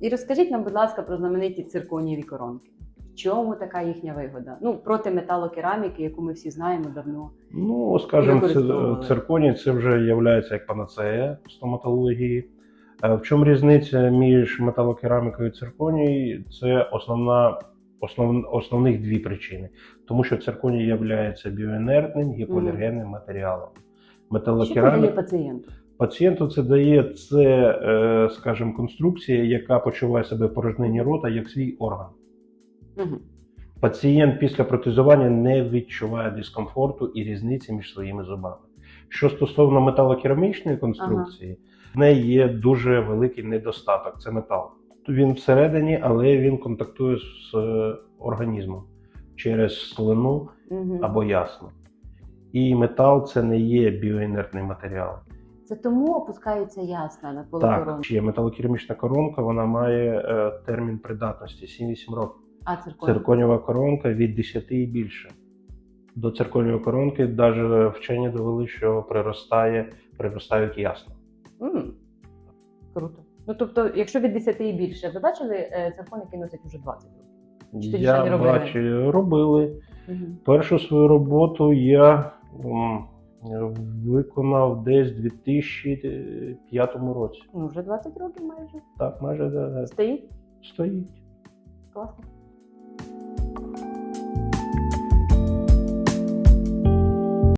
І розкажіть нам, будь ласка, про знамениті цирконієві коронки. В чому така їхня вигода? Ну, проти металокераміки, яку ми всі знаємо давно. Ну, скажімо, цирконій це вже є як панацея в стоматології. Е, В чому різниця між металокерамікою і цирконій? Це основна, основ, основних дві причини. Тому що цирконій є біоінертним гіпоалергенним матеріалом. Що це дає Металокераміка пацієнту? Пацієнту це дає це, е, скажімо, конструкція, яка почуває себе в порожнині рота як свій орган. Угу. Пацієнт після протезування не відчуває дискомфорту і різниці між своїми зубами. Що стосовно металокерамічної конструкції, в неї є дуже великий недостаток це метал. Він всередині, але він контактує з організмом через слину Угу. або ясно. І метал це не є біоінертний матеріал. Це тому опускаються ясна навколо Так, коронки. ще металокерамічна коронка, вона має е, термін придатності 7-8 років. А цирконія? Цирконієва коронка від 10 і більше. До цирконієвої коронки навіть вчені довели, що приростає, приростають ясно. М, Круто. Ну тобто, якщо від 10 і більше, ви бачили е, циркон, який носить уже 20 років? Чи тоді ще не Я робили? бачу, робили. Угу. Першу свою роботу я виконав десь у 2005 році. Ну, вже 20 років майже. Так, майже да, да, Стоїть? стоїть. Класно.